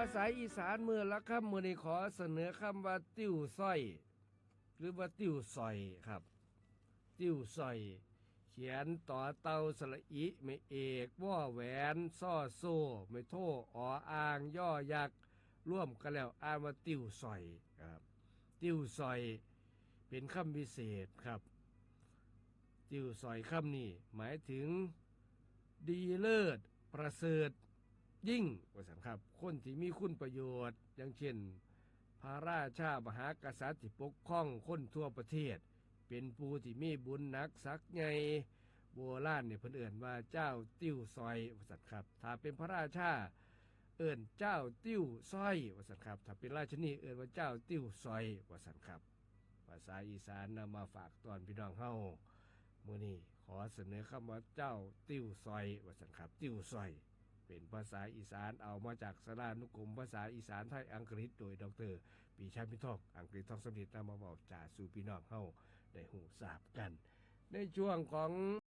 ภาษาอีสานมือละคำมือนี้ขอเสนอคำว่าติ้วสร้อย หรือว่าติ้วซอยครับ ติ้วซอย เขียนต่อเตาสระอิไม่เอกว่อแหวนซ่อโซ่ไม่โทอออ่าง ย่อยักษ์ร่วมกันแล้วอ่านว่าติ้วซอยครับ ติ้วซอย เป็นคำพิเศษครับ ติ้วซอยคำนี้หมายถึงดีเลิศประเสริฐ ยิ่งว่าสันครับ คนที่มีคุณประโยชน์ อย่างเช่น พระราชามหากษัตริย์ที่ปกครองคนทั่วประเทศ เป็นผู้ที่มีบุญนักสักไงโบราณเนี่ยเพิ่นเอิ่นว่าเจ้าติ้วซอยว่าสันครับ ถ้าเป็นพระราชาเอิ่นเจ้าติ้วซอยว่าสันครับ ถ้าเป็นราชนีเอิ่นว่าเจ้าติ้วซอยว่าสันครับ ภาษาอีสานนำมาฝากตอนพี่น้องเฮามื้อนี้ขอเสนอคำว่าเจ้าติ้วซอยว่าสันครับ ติ้วซอย เป็นภาษาอีสานเอามาจากสารานุกรมภาษาอีสานไทยอังกฤษโดยดรปีชาพิทองอังกฤษทองสมเด็จนำมาบอกจ่าสู่พี่น้องเฮาได้หูทราบกัน ในช่วงของ